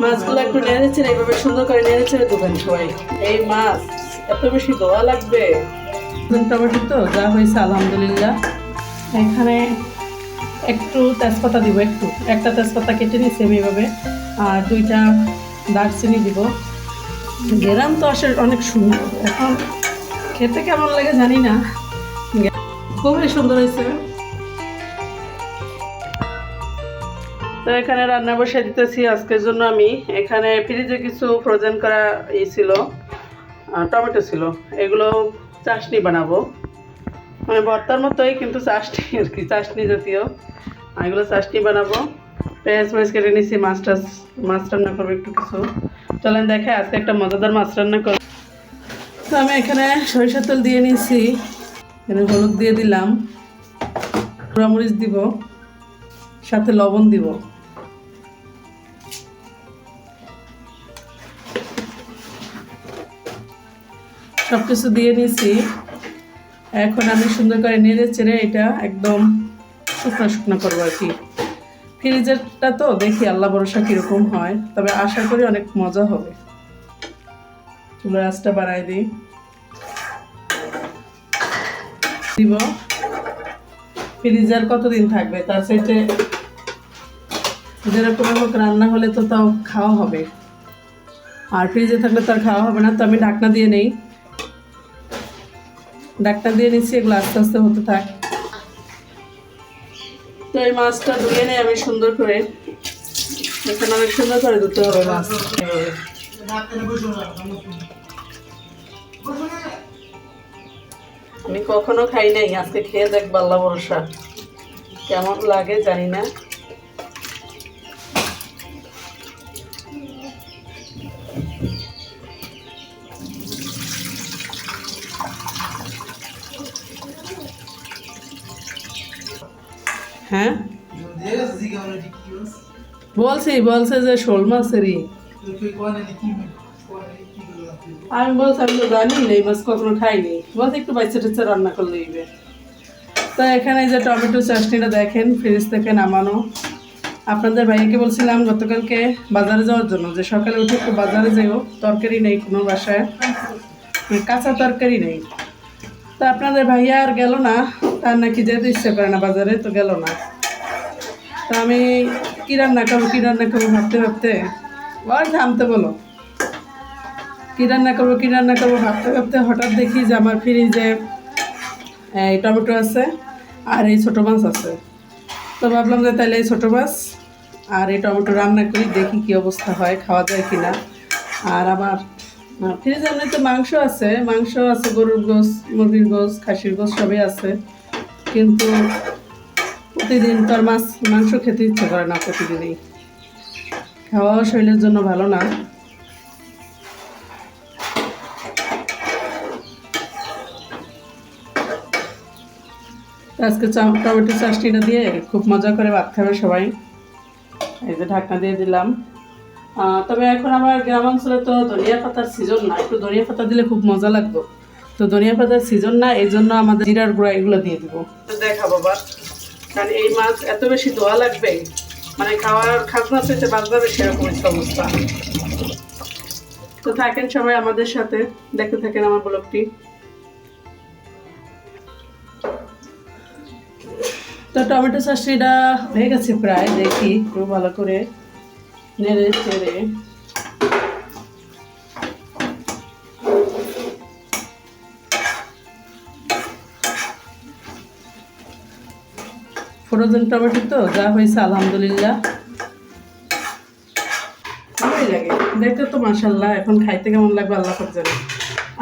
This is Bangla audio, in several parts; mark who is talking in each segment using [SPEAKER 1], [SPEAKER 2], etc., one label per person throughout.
[SPEAKER 1] মাছগুলো একটু নেড়েছেন এইভাবে সুন্দর করে নেড়ে ছেড়ে দেবেন সবাই। এই মাছ, এত বেশি দোয়া লাগবে। টমেটো তো যা হয়েছে আলহামদুলিল্লাহ। এখানে একটু তেজপাতা দিব, একটু। একটা তেজপাতা কেটে নিচ্ছি আমি এভাবে আর দুইটা দারচিনি দিব। গেরাম তো আসলে অনেক সুন্দর। এখন খেতে কেমন লাগে জানি না। খুবই সুন্দর হয়েছে। তো এখানে রান্না বসে দিতেছি। আজকের জন্য আমি এখানে ফ্রিজে কিছু ফ্রোজেন করা ই ছিল টমেটো ছিল। এগুলো চাশনি বানাবো। মানে ভর্তার মতোই, কিন্তু চাশনি আর কি, চাশনি জাতীয়। এগুলো চাশনি বানাবো। পেঁয়াজ পেঁয়াজ কেটে নিছি, মাছ টাছ, মাছ রান্না করব একটু কিছু। চলেন দেখে আজকে একটা মজাদার মাছ রান্না করব তো আমি এখানে সরিষার তেল দিয়ে নিয়েছি এখানে হলুদ দিয়ে দিলাম। মরিচ দিব। সাথে লবণ দিব। সব কিছু দিয়ে নিয়েছি এখন আমি সুন্দর করে নেড়ে চেড়ে এটা একদম শুকনো শুকনো করব আর কি। ফ্রিজেরটা তো দেখি আল্লাহ ভরসা কীরকম হয়, তবে আশা করি অনেক মজা হবে। চুলার আঁচটা বাড়াই দিই। দিব। ফ্রিজার কতদিন থাকবে? তার সাথে যেরকম হোক, রান্না হলে তো তাও খাওয়া হবে। আর ফ্রিজে থাকলে তো আর খাওয়া হবে না, তো আমি ঢাকনা দিয়ে নেই। ঢাকনা দিয়ে নিচ্ছি এগুলো আস্তে আস্তে হতে থাক। তো এই মাছটা ধুয়ে নেই আমি সুন্দর করে, এখানে অনেক সুন্দর করে ধুতে হবে মাছ। আমি কখনো খাই নাই, আজকে খেয়ে দেখ বাল্লা ভরসা কেমন লাগে জানি না। হ্যাঁ? বলছি, বলছে যে শোল মাছেরই। আমি বলছি, আমি তো জানি না, এই মাছ কখনো খাইনি। বলতে একটু বাচ্চা টাচ্চা রান্না করলে ইবে তো এখানে যে টমেটো চাটনিটা দেখেন ফ্রিজ থেকে নামানো। আপনাদের ভাইয়াকে বলছিলাম গতকালকে বাজারে যাওয়ার জন্য, যে সকালে উঠে একটু বাজারে যাইও তরকারি নেই কোনো বাসায়। কাঁচা তরকারি নেই। তো আপনাদের ভাইয়া আর গেল না তার নাকি যেতে ইচ্ছে করে না, বাজারে তো গেল না। তো আমি কী রান্না করব, কী রান্না করব ভাবতে ভাবতে? আর থামতে বলো। কী রান্না করব, কী রান্না করব ভাবতে ভাবতে হঠাৎ দেখি যে আমার ফ্রিজে এই টমেটো আছে আর এই ছোটো মাছ আছে। তো ভাবলাম যে তাহলে এই ছোটো মাছ আর এই টমেটো রান্না করি, দেখি কি অবস্থা হয়, খাওয়া যায় কি না আর আমার ফ্রিজে এমনিতে মাংস আছে মাংস আছে, গরুর গোস মুরগির গোস খাসির গোস সবই আছে। কিন্তু প্রতিদিন তো আর মাছ, মাংস খেতে ইচ্ছে করে না প্রতিদিনই। খাওয়াও শরীরের জন্য ভালো না। আজকে টমেটো চাটনিটা দিয়ে খুব মজা করে ভাত খাবে সবাই। এই যে ঢাকনা দিয়ে দিলাম। তবে এখন আমার গ্রাম অঞ্চলে তো ধনিয়া পাতার সিজন না, একটু ধনিয়া পাতা দিলে খুব মজা লাগতো। তো ধনিয়া পাতার সিজন না এই জন্য আমাদের জিরার গুঁড়া এগুলো দিয়ে দিব। দেখা বাবা। কারণ এই মাছ এত বেশি দোয়া লাগবে মানে খাওয়ার খাজনা পেতে বাঁচবে সেরকম একটা অবস্থা। তো থাকেন সবাই আমাদের সাথে দেখতে থাকেন আমার ব্লগটি। তো টমেটো চাটনিটা হয়ে গেছে প্রায় দেখি একটু ভালো করে নেড়ে চেড়ে। ফ্রোজেন টমেটো তো যা হয়েছে আলহামদুলিল্লাহ। ভালোই লাগে। দেখতে তো মাসাল্লাহ এখন খাইতে কেমন লাগবে আল্লাহ জানে।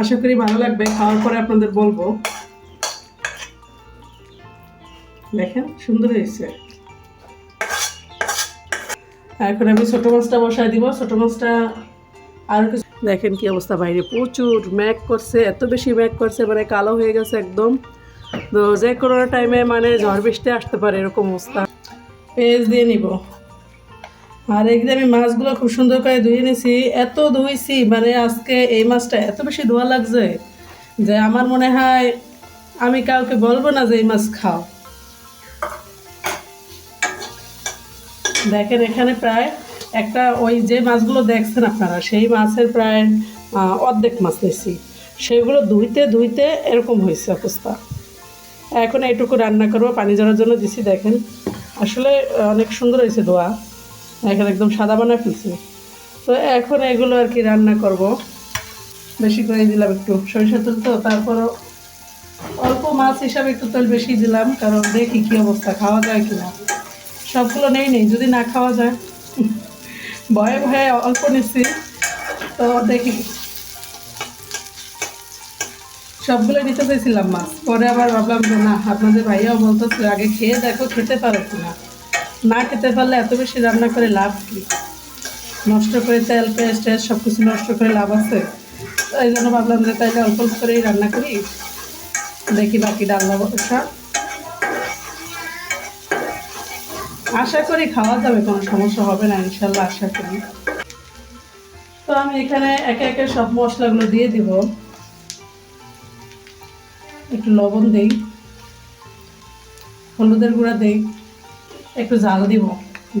[SPEAKER 1] আশা করি ভালো লাগবে খাওয়ার পরে আপনাদের বলব। দেখেন সুন্দর হয়েছে। এখন আমি ছোটো মাছটা বসাই দিব ছোটো মাছটা আর কিছু দেখেন কি অবস্থা বাইরে প্রচুর ম্যাক করছে এত বেশি ম্যাক করছে মানে কালো হয়ে গেছে একদম। তো যে কোনো টাইমে মানে ঝড় বৃষ্টি আসতে পারে, এরকম অবস্থা। পেঁয়াজ দিয়ে নিব। আর এদিকে আমি মাছগুলো খুব সুন্দর করে ধুয়ে নিয়েছি এত ধুইছি মানে আজকে এই মাছটা এত বেশি ধোয়া লাগছে যে আমার মনে হয় আমি কাউকে বলব না যে এই মাছ খাও। দেখেন এখানে প্রায় একটা ওই যে মাছগুলো দেখছেন আপনারা, সেই মাছের প্রায় অর্ধেক মাছ নিয়েছি সেগুলো ধুইতে ধুইতে এরকম হয়েছে অবস্থা। এখন এইটুকু রান্না করব, পানি জড়ার জন্য দিছি, দেখেন। আসলে অনেক সুন্দর হয়েছে দোয়া এখন একদম সাদা বানায় ফেলছি। তো এখন এগুলো আর কি রান্না করব। বেশি করে দিলাম একটু সরিষা তেল তো, তারপরও অল্প মাছ হিসাবে একটু তেল বেশি দিলাম, কারণ দেখি কী অবস্থা, খাওয়া যায় কিনা। সবগুলো নেই নেই, যদি না খাওয়া যায়। ভয়ে ভয়ে অল্প নিচ্ছি, তো দেখি। সবগুলো নিতে চাইছিলাম মাছ। পরে আবার ভাবলাম যে না, আপনাদের ভাইয়াও বলতেছে, আগে খেয়ে দেখো, খেতে পারো কিনা? না খেতে পারলে এত বেশি রান্না করে লাভ কি? নষ্ট করে তেল, পেস্ট, টেস্ট সব কিছু নষ্ট করে লাভ আছে। এই জন্য ভাবলাম যে তাইলে অল্প অল্প করেই রান্না করি। দেখি বাকি ডাল্লা বসা আশা করি খাওয়া যাবে, কোনো সমস্যা হবে না, ইনশাল্লাহ আশা করি। তো আমি এখানে একে একে সব মশলাগুলো দিয়ে দিব। একটু লবণ দিই, হলুদের গুঁড়া দিই, একটু জাল দিব।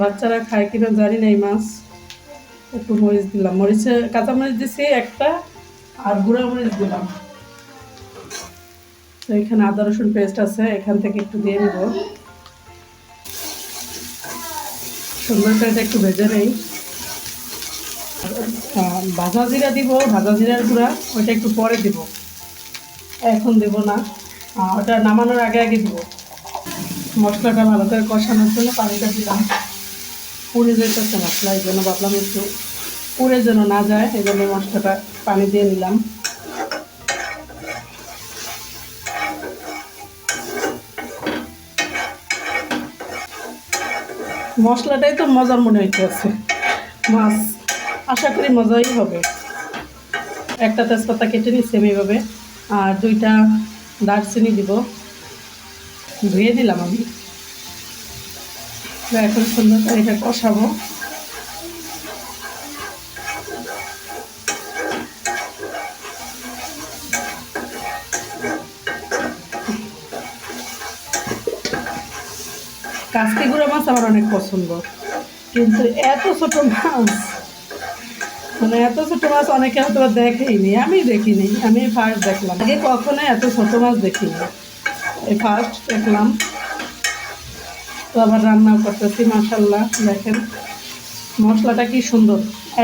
[SPEAKER 1] বাচ্চারা খায় কিনা জানি না এই মাছ। একটু মরিচ দিলাম। মরিচে কাঁচা মরিচ দিছি একটা, আর গুঁড়া মরিচ দিলাম। তো এখানে আদা, রসুন পেস্ট আছে, এখান থেকে একটু দিয়ে দেব। সুন্দর করে একটু ভেজে নেই। ভাজা জিরা দিব, ভাজা জিরার গুঁড়া, ওইটা একটু পরে দিব। এখন দেব না। ওটা নামানোর আগে আগে দিব। মশলাটা ভালো করে কষানোর জন্য পানিটা দিলাম। পুড়ে যেতেছে মশলা, এই জন্য ভাবলাম একটু পুড়ে যেন না যায়, এই জন্য মশলাটা পানি দিয়ে নিলাম। মশলাটাই তো মজার মনে হইতেছে। মাছ, আশা করি মজাই হবে। একটা তেজপাতা কেটে নিচ্ছি এভাবে। আর দুইটা দারচিনি দিব। ধুয়ে দিলাম আমি। এখন সুন্দর করে এটা কষাবো। কাস্তি গুঁড়া মাছ আমার অনেক পছন্দ। কিন্তু এত ছোট মাছ মানে এত ছোট মাছ অনেকে হয়তো দেখেইনি আমি দেখিনি আমি ফার্স্ট দেখলাম। আগে কখনো এত ছোট মাছ দেখিনি। এই ফার্স্ট দেখলাম। তো আবার রান্নাও করতেছি মাসাল্লাহ দেখেন। মশলাটা কি সুন্দর।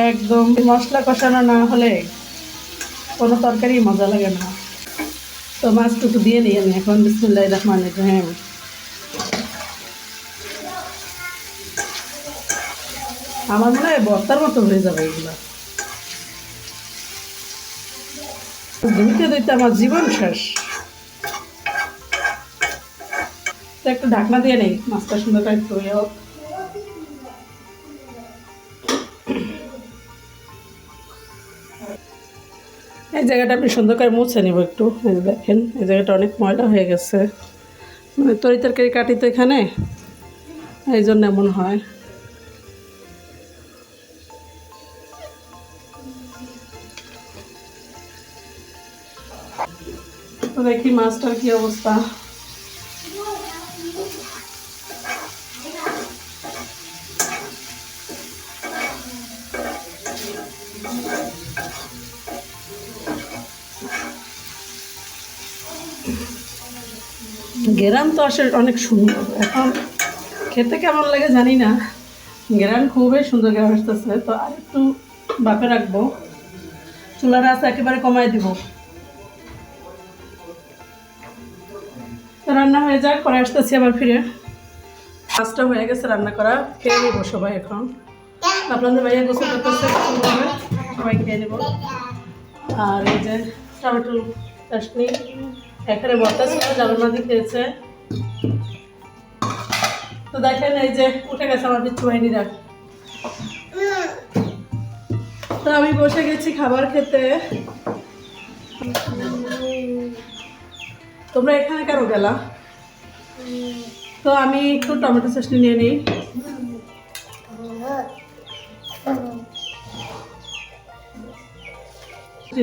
[SPEAKER 1] একদম মশলা কষানো না হলে কোনো তরকারি মজা লাগে না। তো মাছটুকু দিয়ে নিই আমি এখন বিসমুল্লাহ রহমান রহিম। আমার মনে হয় বর্তার মতো হয়ে যাবে এগুলো। ধুইতে ধুইতে আমার জীবন শেষ। একটু ঢাকনা দিয়ে নেই, মাছটা সুন্দর করে একটু হোক। এই জায়গাটা আপনি সুন্দর করে মুছে নেব একটু দেখেন, এই জায়গাটা অনেক ময়লা হয়ে গেছে। মানে তরি তরকারি কাটি তো এখানে, এই জন্য এমন হয়। তো দেখি মাছটার কি অবস্থা। গেরান তো আসলে অনেক সুন্দর। এখন খেতে কেমন লাগে জানি না। গেরান খুবই সুন্দর গেরান আসতেছে। তো আর একটু বাপে রাখব। চুলার আছে একেবারে কমায় দিব। তো রান্না হয়ে যাক, পরে আসতেছি আবার ফিরে। মাছটা হয়ে গেছে রান্না করা, খেয়ে নেব সবাই এখন। আপনাদের ভাইয়া গোসল করতেছে সবাই খেয়ে নেব। আর এই যে টমেটো চাটনি এখানে বর্তা ছিল মাঝে খেয়েছে। তো দেখেন এই যে উঠে গেছে আমার বিচ্ছু বাহিনীরা তো আমি বসে গেছি খাবার খেতে। তোমরা এখানে কেন গেলা? তো আমি একটু টমেটো চাটনি নিয়ে নিই।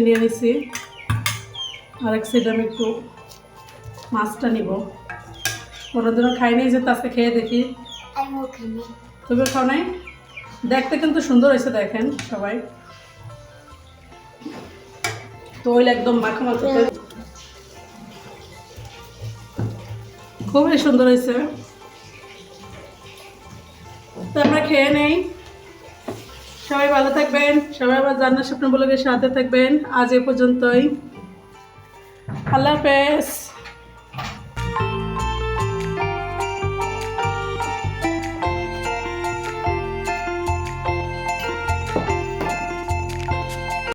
[SPEAKER 1] নিয়ে নিছি। আর এক সাইড আমি একটু মাছটা নিব। কোনোদিনও খাই নাই যে তো আজকে খেয়ে দেখি। তুমি খাও নাই? দেখতে কিন্তু সুন্দর হয়েছে দেখেন সবাই। তো ওইটা একদম মাখা মাখা খুবই সুন্দর হয়েছে। তো আমরা খেয়ে নেই। সবাই ভালো থাকবেন। সবাই আবার জানার স্বপ্ন বলে সাথে থাকবেন। আজ এ পর্যন্তই। আল্লাহ হাফেজ।